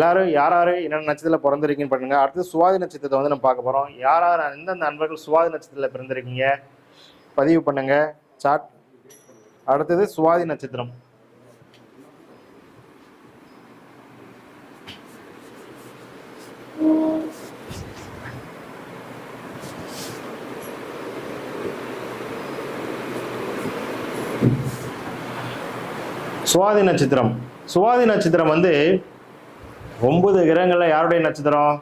எல்லாரும் யார் யார் என்னென்ன நட்சத்திரத்தில் பிறந்திருக்கீங்கன்னு பண்ணுங்க. அடுத்து சுவாதி நட்சத்திரத்தை வந்து நம்ம பார்க்க போகிறோம் யார் யார் எந்தெந்த நண்பர்கள் சுவாதி நட்சத்திரத்தில் பிறந்திருக்கீங்க? பதிவு பண்ணுங்க. சாட் அடுத்தது சுவாதி நட்சத்திரம். சுவாதி நட்சத்திரம். சுவாதி நட்சத்திரம் வந்து ஒன்பது கிரகங்களில் யாருடைய நட்சத்திரம்?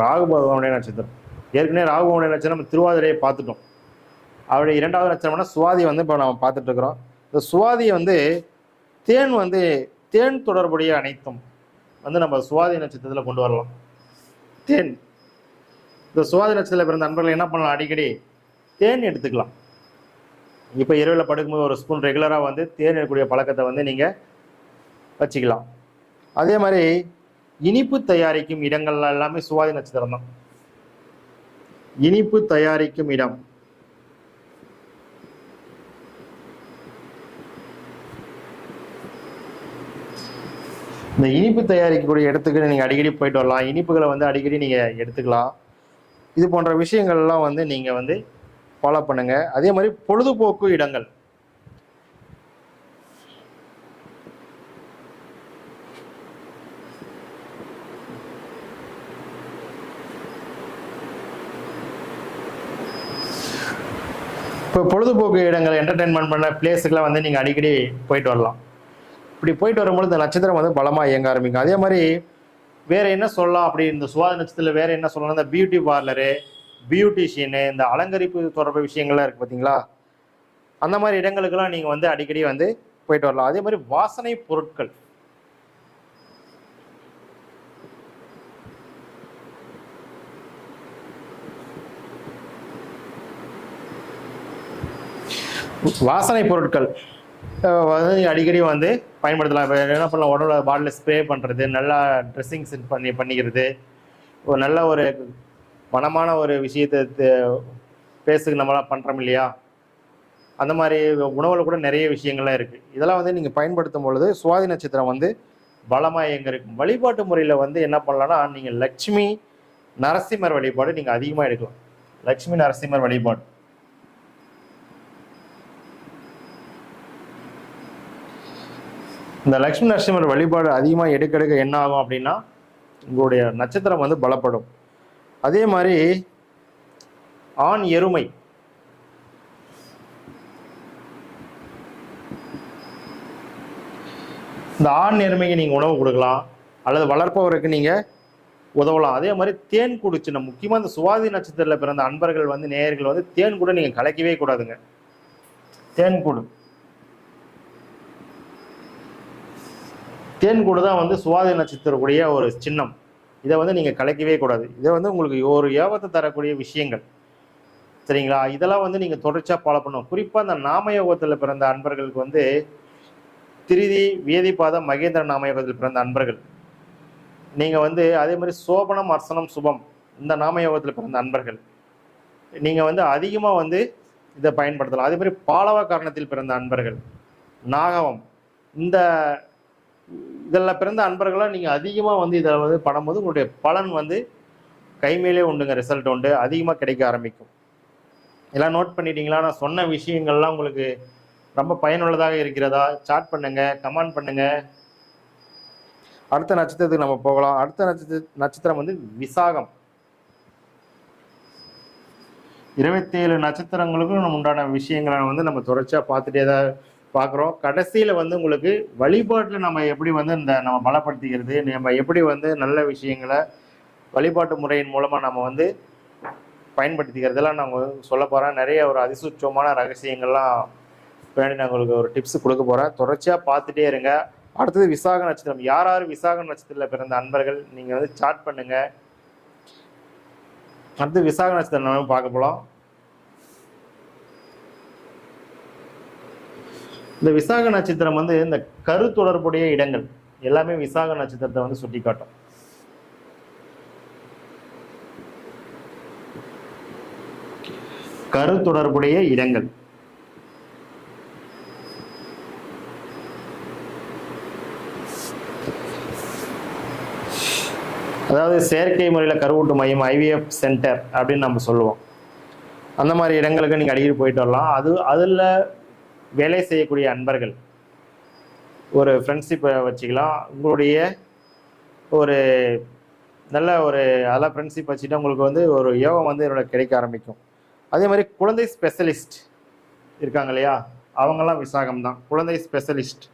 ராகு பகவானுடைய நட்சத்திரம். ஏற்கனவே ராகு பகவானுடைய நட்சத்திரம் நம்ம திருவாதிரையை பார்த்துட்டோம். அவருடைய இரண்டாவது நட்சத்திரம்னா சுவாதி வந்து இப்போ நம்ம பார்த்துட்டு இருக்கிறோம் இந்த சுவாதியை வந்து தேன் வந்து தேன் தொடர்புடைய அனைத்தும் வந்து நம்ம சுவாதி நட்சத்திரத்தில் கொண்டு வரலாம். தேன். இந்த சுவாதி நட்சத்திரத்தில் பிறந்த நண்பர்கள் என்ன பண்ணலாம்? அடிக்கடி தேன் எடுத்துக்கலாம். இப்போ இரவில் படுக்கும்போது ஒரு ஸ்பூன் ரெகுலராக வந்து தேன் எடுக்கக்கூடிய பழக்கத்தை வந்து நீங்கள் வச்சுக்கலாம். அதே மாதிரி இனிப்பு தயாரிக்கும் இடங்கள் எல்லாமே சுவாதி நட்சத்திரம் தான். இனிப்பு தயாரிக்கும் இடம். இந்த இனிப்பு தயாரிக்கக்கூடிய இடத்துக்கு நீங்கள் அடிக்கடி போயிட்டு வரலாம். இனிப்புகளை வந்து அடிக்கடி நீங்கள் எடுத்துக்கலாம். இது போன்ற விஷயங்கள்லாம் வந்து நீங்கள் வந்து ஃபாலோ பண்ணுங்க. அதே மாதிரி பொழுதுபோக்கு இடங்கள். இப்போ பொழுதுபோக்கு இடங்கள் என்டர்டைன்மெண்ட் பண்ண பிளேஸுக்கெலாம் வந்து நீங்கள் அடிக்கடி போயிட்டு வரலாம். இப்படி போயிட்டு வரும்பொழுது இந்த நட்சத்திரம் வந்து பலமாக இயங்க ஆரம்பிக்கும். அதே மாதிரி வேறு என்ன சொல்லலாம் அப்படி? இந்த சுவாத நட்சத்திரத்தில் வேறு என்ன சொல்லலாம்? இந்த பியூட்டி பார்லரு பியூட்டிஷியனு இந்த அலங்கரிப்பு தொடர்பு விஷயங்கள்லாம் இருக்குது பார்த்தீங்களா? அந்த மாதிரி இடங்களுக்கெல்லாம் நீங்கள் வந்து அடிக்கடி வந்து போயிட்டு வரலாம். அதே மாதிரி வாசனை பொருட்கள். வாசனை பொருட்கள். வந்து அடிக்கடி வந்து பயன்படுத்தலாம். இப்போ என்ன பண்ணலாம்? உடம்புல பாட்டில் ஸ்ப்ரே பண்ணுறது நல்லா ட்ரெஸ்ஸிங் செட் பண்ணி பண்ணிக்கிறது. ஒரு நல்ல ஒரு மனமான ஒரு விஷயத்தை பேசுக்கு நம்மளாம் பண்ணுறோம் இல்லையா? அந்த மாதிரி உணவில் கூட நிறைய விஷயங்கள்லாம் இருக்குது இதெல்லாம் வந்து நீங்கள் பயன்படுத்தும் பொழுது சுவாதி நட்சத்திரம் வந்து பலமாக எங்கே இருக்கும் வழிபாட்டு முறையில் வந்து என்ன பண்ணலாம்னா நீங்கள் லக்ஷ்மி நரசிம்மர் வழிபாடு நீங்கள் அதிகமாக எடுக்கலாம். லக்ஷ்மி நரசிம்மர் வழிபாடு. இந்த லக்ஷ்மி நரசிம்மர் வழிபாடு அதிகமாக எடுக்க எடுக்க என்ன ஆகும் அப்படின்னா உங்களுடைய நட்சத்திரம் வந்து பலப்படும். அதே மாதிரி ஆண் எருமை. இந்த ஆண் எருமைக்கு நீங்கள் உணவு கொடுக்கலாம் அல்லது வளர்ப்பவருக்கு நீங்கள் உதவலாம். அதே மாதிரி தேன் குடிச்சு நம்ம முக்கியமாக இந்த சுவாதி நட்சத்திரத்தில் பிறந்த அன்பர்கள் வந்து நேயர்கள் வந்து தேன் கூட நீங்கள் கலக்கவே கூடாதுங்க. தேன் கூடு. தேன்கூடு தான் வந்து சுவாதி நட்சத்திரக்கூடிய ஒரு சின்னம். இதை வந்து நீங்கள் கலைக்கவே கூடாது. இதை வந்து உங்களுக்கு ஒரு ஏவத்தை தரக்கூடிய விஷயங்கள். சரிங்களா? இதெல்லாம் வந்து நீங்கள் தொடர்ச்சியாக ஃபாலோ பண்ணணும். குறிப்பாக அந்த நாமயோகத்தில் பிறந்த அன்பர்களுக்கு வந்து திருதி வேதிபாதம் மகேந்திர நாமயோகத்தில் பிறந்த அன்பர்கள். நீங்கள் வந்து அதே மாதிரி சோபனம் அர்சனம் சுபம் இந்த நாமயோகத்தில் பிறந்த அன்பர்கள். நீங்கள் வந்து அதிகமாக வந்து இதை பயன்படுத்தலாம். அதே மாதிரி பாலவ காரணத்தில் பிறந்த அன்பர்கள். நாகவம். இந்த இதில் பிறந்த அன்பர்களாக நீங்கள் அதிகமாக வந்து இதில் வந்து படும்போது உங்களுடைய பலன் வந்து கைமேலே உண்டுங்க ரிசல்ட் உண்டு. அதிகமாக கிடைக்க ஆரம்பிக்கும். எல்லாம் நோட் பண்ணிட்டீங்களா? நான் சொன்ன விஷயங்கள்லாம் உங்களுக்கு ரொம்ப பயனுள்ளதாக இருக்கிறதா? சாட் பண்ணுங்க கமெண்ட் பண்ணுங்க. அடுத்த நட்சத்திரத்துக்கு நம்ம போகலாம். அடுத்த நட்சத்திர நட்சத்திரம் வந்து விசாகம். இருபத்தேழு நட்சத்திரங்களுக்கும் நம்ம உண்டான விஷயங்களை வந்து நம்ம தொடர்ச்சியாக பார்த்துட்டே தான் பார்க்குறோம். கடைசியில் வந்து உங்களுக்கு வழிபாட்டில் நம்ம எப்படி வந்து இந்த நம்ம பலப்படுத்திக்கிறது நம்ம எப்படி வந்து நல்ல விஷயங்களை வழிபாட்டு முறையின் மூலமாக நம்ம வந்து பயன்படுத்திக்கிறதெல்லாம் நான் சொல்ல போகிறோம் நிறைய ஒரு அதிசூட்சமான ரகசியங்கள்லாம் பின்னாடி நான் உங்களுக்கு ஒரு டிப்ஸ் கொடுக்க போகிறேன் தொடர்ச்சியாக பார்த்துட்டே இருங்க. அடுத்தது விசாக நட்சத்திரம். யார் யார் விசாக நட்சத்திரத்தில் பிறந்த அன்பர்கள்? நீங்கள் வந்து சாட் பண்ணுங்கள் அடுத்து விசாக நட்சத்திரம் நம்ம பார்க்க போகலாம் இந்த விசாக நட்சத்திரம் வந்து இந்த கரு தொடர்புடைய இடங்கள் எல்லாமே விசாக நட்சத்திரத்தை வந்து சுட்டி காட்டும் கரு தொடர்புடைய இடங்கள். அதாவது செயற்கை முறையில் கருவூட்டு மையம் ஐவிஎஃப் சென்டர் அப்படின்னு நம்ம சொல்லுவோம். அந்த மாதிரி இடங்களுக்கு நீங்கள் அடிக்கடி போயிட்டு வரலாம். அது அதில் வேலை செய்யக்கூடிய அன்பர்கள். ஒரு ஃப்ரெண்ட்ஷிப்பை வச்சுக்கலாம். உங்களுடைய ஒரு நல்ல ஒரு அதெல்லாம் ஃப்ரெண்ட்ஷிப் வச்சுட்டு உங்களுக்கு வந்து ஒரு யோகம் வந்து என்னோட கிடைக்க ஆரம்பிக்கும். அதே மாதிரி குழந்தை ஸ்பெஷலிஸ்ட் இருக்காங்க இல்லையா? அவங்கெல்லாம் விசாகம் தான் குழந்தை ஸ்பெஷலிஸ்ட்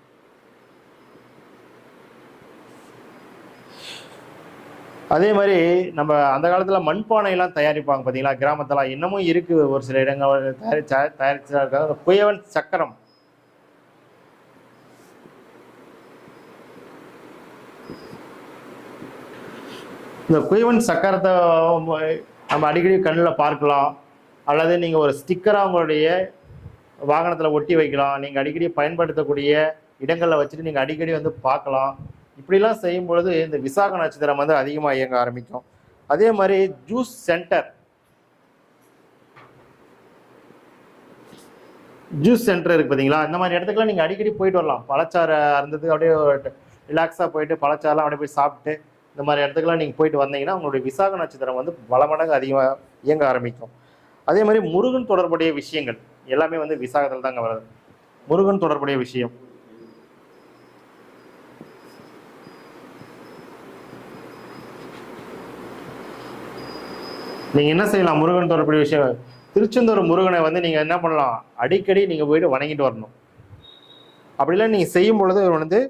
அதே மாதிரி நம்ம அந்த காலத்தில் மண்பானையெல்லாம் தயாரிப்பாங்க பார்த்தீங்களா கிராமத்தில் இன்னமும் இருக்குது ஒரு சில இடங்கள். தயாரிச்சா தயாரிச்சா இருக்காது அந்த குயவன் சக்கரம். இந்த குயவன் சக்கரத்தை நம்ம அடிக்கடி கண்ணில் பார்க்கலாம். அல்லது நீங்கள் ஒரு ஸ்டிக்கராக உங்களுடைய வாகனத்தில் ஒட்டி வைக்கலாம். நீங்கள் அடிக்கடி பயன்படுத்தக்கூடிய இடங்களில் வச்சுட்டு நீங்கள் அடிக்கடி வந்து பார்க்கலாம். இப்படிலாம் செய்யும் பொழுது இந்த விசாக நட்சத்திரம் வந்து அதிகமாக இயங்க ஆரம்பிக்கும். அதே மாதிரி ஜூஸ் சென்டர் ஜூஸ் சென்டர் இருக்கு பார்த்தீங்களா இந்த மாதிரி இடத்துக்குலாம் நீங்கள் அடிக்கடி போயிட்டு வரலாம். பழச்சாறு அருந்தது அப்படியே ரிலாக்ஸாக போயிட்டு பழச்சாரெலாம் அப்படியே போய் சாப்பிட்டு இந்த மாதிரி இடத்துக்குலாம் நீங்கள் போயிட்டு வந்தீங்கன்னா உங்களுடைய விசாக நட்சத்திரம் வந்து பல மடங்கு அதிகமாக இயங்க ஆரம்பிக்கும். அதே மாதிரி முருகன் தொடர்புடைய விஷயங்கள் எல்லாமே வந்து விசாகத்தில் தாங்க வருது. முருகன் தொடர்புடைய விஷயம். நீங்கள் என்ன செய்யலாம் முருகன் தொடர்புடைய விஷயம். திருச்செந்தூர் முருகனை வந்து நீங்கள் என்ன பண்ணலாம் அடிக்கடி நீங்கள் போயிட்டு வணங்கிட்டு வரணும். அப்படிலாம் நீங்கள் செய்யும் பொழுது வந்து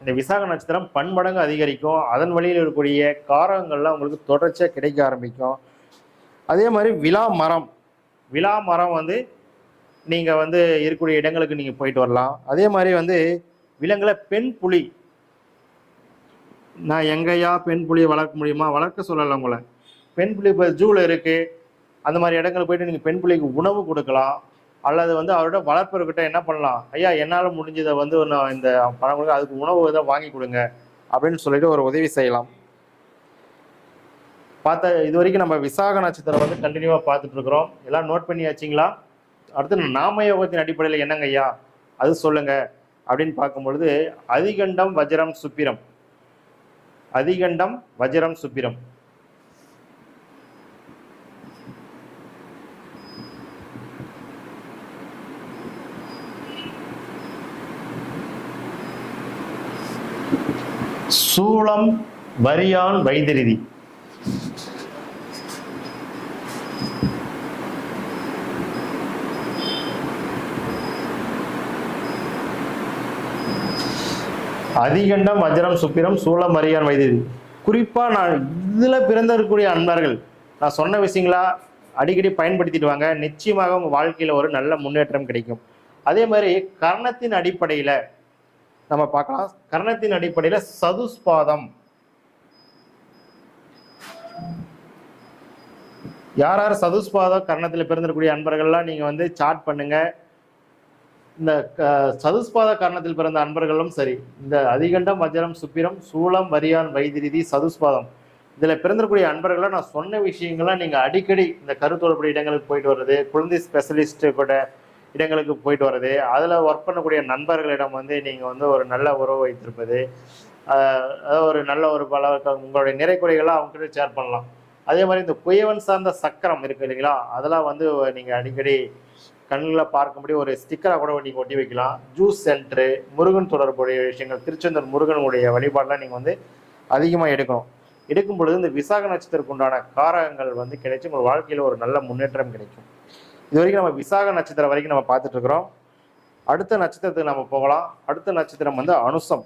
இந்த விசாக நட்சத்திரம் பன்மடங்கு அதிகரிக்கும். அதன் வழியில் இருக்கக்கூடிய காரகங்கள்லாம் உங்களுக்கு தொடர்ச்சியாக கிடைக்க ஆரம்பிக்கும். அதே மாதிரி விழா மரம். விழா மரம் வந்து நீங்கள் வந்து இருக்கக்கூடிய இடங்களுக்கு நீங்கள் போயிட்டு வரலாம். அதே மாதிரி வந்து விலங்குல பெண் புலி. நான் எங்கேயா பெண் புலியை வளர்க்க முடியுமா? வளர்க்க சொல்லலை உங்களை. பெண் பிள்ளை இப்போ ஜூவில் இருக்குது அந்த மாதிரி இடங்கள் போயிட்டு நீங்கள் பெண் பிள்ளைக்கு உணவு கொடுக்கலாம். அல்லது வந்து அவரோட வளர்ப்பவர்கிட்ட என்ன பண்ணலாம்? ஐயா என்னால் முடிஞ்சதை வந்து நான் இந்த பணம் கொடுக்க அதுக்கு உணவு இதை வாங்கி கொடுங்க அப்படின்னு சொல்லிட்டு ஒரு உதவி செய்யலாம். பார்த்த இது வரைக்கும் நம்ம விசாக நட்சத்திரம் வந்து கண்டினியூவாக பார்த்துட்டு இருக்கிறோம். எல்லாம் நோட் பண்ணியாச்சிங்களா? அடுத்து நாம யோகத்தின் அடிப்படையில் என்னங்க ஐயா? அது சொல்லுங்க. அப்படின்னு பார்க்கும்பொழுது அதிகண்டம் வஜ்ரம் சுப்பிரம். அதிகண்டம் வஜ்ரம் சுப்பிரம். சூளம் வரியான் வைதிருதி. அதிகண்டம் வஜ்ரம் சுப்பிரம் சூளம் வரியான் வைதிருதி. குறிப்பா நான் இதுல பிறந்திருக்கக்கூடிய அன்பர்கள் நான் சொன்ன விஷயங்களா அடிக்கடி பயன்படுத்திட்டு வாங்க. நிச்சயமாக உங்க வாழ்க்கையில ஒரு நல்ல முன்னேற்றம் கிடைக்கும். அதே மாதிரி கர்ணத்தின் அடிப்படையில நம்ம பார்க்கலாம். கர்ணத்தின் அடிப்படையில் சதுஸ்பாதம். யார் யார் சதுஸ்பாதம் கர்ணத்தில் பிறந்திருக்கக்கூடிய அன்பர்கள்லாம் நீங்கள் வந்து சாட் பண்ணுங்க. இந்த சதுஸ்பாத கர்ணத்தில் பிறந்த அன்பர்களும் சரி. இந்த அதிகண்டம் வஜ்ரம் சுப்பிரம் சூளம் வரியான் வைத்திரிதி சதுஸ்பாதம். இதில் பிறந்திருக்கக்கூடிய அன்பர்களை நான் சொன்ன விஷயங்கள்லாம் நீங்கள் அடிக்கடி இந்த கருத்தொடர்புடைய இடங்களுக்கு போயிட்டு வர்றது குழந்தை ஸ்பெஷலிஸ்ட்டு கூட இடங்களுக்கு போயிட்டு வர்றது. அதில் ஒர்க் பண்ணக்கூடிய நண்பர்களிடம் வந்து நீங்கள் வந்து ஒரு நல்ல உறவு வைத்திருப்பது. அதாவது ஒரு நல்ல ஒரு பல உங்களுடைய நிறை அவங்ககிட்ட ஷேர் பண்ணலாம். அதே மாதிரி இந்த குயவன் சார்ந்த சக்கரம் இருக்கு இல்லைங்களா? அதெல்லாம் வந்து நீங்கள் அடிக்கடி கண்ணில் பார்க்கும்படி ஒரு ஸ்டிக்கராக கூட நீங்கள் ஒட்டி வைக்கலாம். ஜூஸ் சென்டரு முருகன் தொடர்புடைய விஷயங்கள் திருச்செந்தூர் முருகனுடைய வழிபாடெலாம் நீங்கள் வந்து அதிகமாக எடுக்கணும். எடுக்கும் பொழுது இந்த விசாக நட்சத்திரத்துக்கு உண்டான காரகங்கள் வந்து கிடைச்சி உங்கள் வாழ்க்கையில் ஒரு நல்ல முன்னேற்றம் கிடைக்கும். இது வரைக்கும் நம்ம விசாக நட்சத்திரம் வரைக்கும் நம்ம பார்த்துட்டு இருக்கிறோம். அடுத்த நட்சத்திரத்துக்கு நம்ம போகலாம். அடுத்த நட்சத்திரம் வந்து அனுசம்.